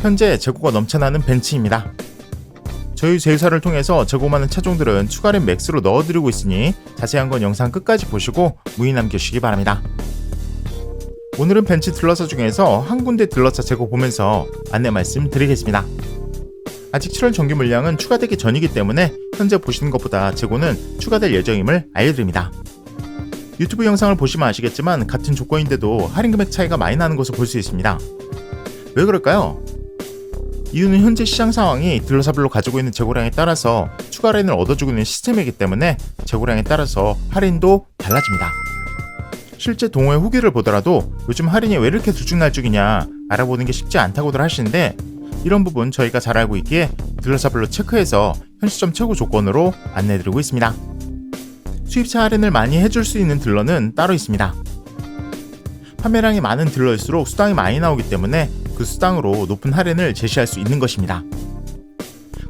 현재 재고가 넘쳐나는 벤츠입니다. 저희 제휴사를 통해서 재고 많은 차종들은 추가된 맥스로 넣어드리고 있으니 자세한 건 영상 끝까지 보시고 문의 남겨주시기 바랍니다. 오늘은 벤츠 딜러사 중에서 한 군데 딜러사 재고 보면서 안내 말씀 드리겠습니다. 아직 7월 정규 물량은 추가되기 전이기 때문에 현재 보시는 것보다 재고는 추가될 예정임을 알려드립니다. 유튜브 영상을 보시면 아시겠지만 같은 조건인데도 할인 금액 차이가 많이 나는 것을 볼 수 있습니다. 왜 그럴까요? 이유는 현재 시장 상황이 딜러사별로 가지고 있는 재고량에 따라서 추가 할인을 얻어주고 있는 시스템이기 때문에 재고량에 따라서 할인도 달라집니다. 실제 동호회 후기를 보더라도 요즘 할인이 왜 이렇게 들쭉날쭉이냐 알아보는 게 쉽지 않다고들 하시는데 이런 부분 저희가 잘 알고 있기에 딜러사별로 체크해서 현 시점 최고 조건으로 안내해드리고 있습니다. 수입차 할인을 많이 해줄 수 있는 딜러는 따로 있습니다. 판매량이 많은 딜러일수록 수당이 많이 나오기 때문에 그 수당으로 높은 할인을 제시할 수 있는 것입니다.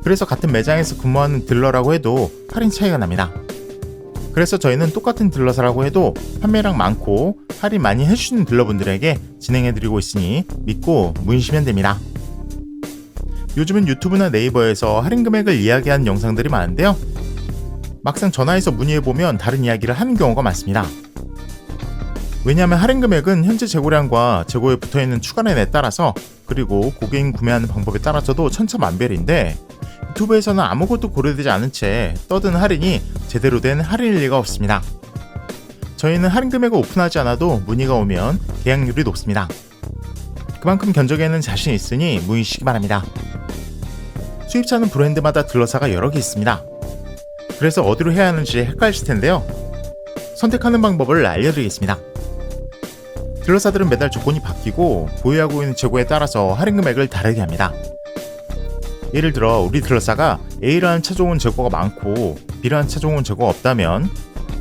그래서 같은 매장에서 근무하는 딜러라고 해도 할인 차이가 납니다. 그래서 저희는 똑같은 딜러사라고 해도 판매량 많고 할인 많이 해주시는 딜러분들에게 진행해드리고 있으니 믿고 문의시면 됩니다. 요즘은 유튜브나 네이버에서 할인 금액을 이야기하는 영상들이 많은데요. 막상 전화해서 문의해보면 다른 이야기를 하는 경우가 많습니다. 왜냐하면 할인 금액은 현재 재고량과 재고에 붙어있는 추가랜에 따라서 그리고 고객인 구매하는 방법에 따라서도 천차만별인데 유튜브에서는 아무것도 고려되지 않은 채 떠든 할인이 제대로 된 할인일 리가 없습니다. 저희는 할인 금액을 오픈하지 않아도 문의가 오면 계약률이 높습니다. 그만큼 견적에는 자신 있으니 문의시기 바랍니다. 수입차는 브랜드마다 딜러사가 여러 개 있습니다. 그래서 어디로 해야 하는지 헷갈리실 텐데요. 선택하는 방법을 알려드리겠습니다. 딜러사들은 매달 조건이 바뀌고 보유하고 있는 재고에 따라서 할인 금액을 다르게 합니다. 예를 들어 우리 딜러사가 A라는 차종은 재고가 많고 B라는 차종은 재고가 없다면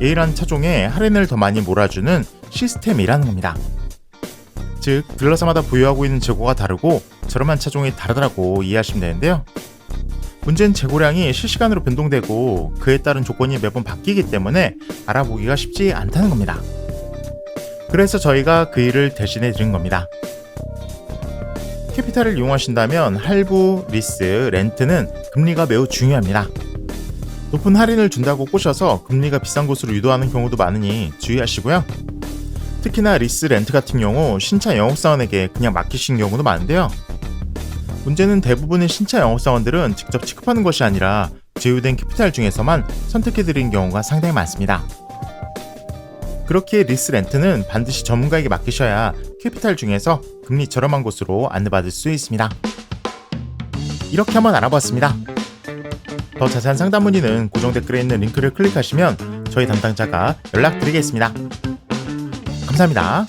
A라는 차종에 할인을 더 많이 몰아주는 시스템이라는 겁니다. 즉 딜러사마다 보유하고 있는 재고가 다르고 저렴한 차종이 다르다고 이해하시면 되는데요. 문제는 재고량이 실시간으로 변동되고 그에 따른 조건이 매번 바뀌기 때문에 알아보기가 쉽지 않다는 겁니다. 그래서 저희가 그 일을 대신해 드린 겁니다. 캐피탈을 이용하신다면 할부, 리스, 렌트는 금리가 매우 중요합니다. 높은 할인을 준다고 꼬셔서 금리가 비싼 곳으로 유도하는 경우도 많으니 주의하시고요. 특히나 리스, 렌트 같은 경우 신차 영업사원에게 그냥 맡기신 경우도 많은데요. 문제는 대부분의 신차 영업사원들은 직접 취급하는 것이 아니라 제휴된 캐피탈 중에서만 선택해드린 경우가 상당히 많습니다. 그렇기에 리스 렌트는 반드시 전문가에게 맡기셔야 캐피탈 중에서 금리 저렴한 곳으로 안내받을 수 있습니다. 이렇게 한번 알아봤습니다. 더 자세한 상담 문의는 고정 댓글에 있는 링크를 클릭하시면 저희 담당자가 연락드리겠습니다. 감사합니다.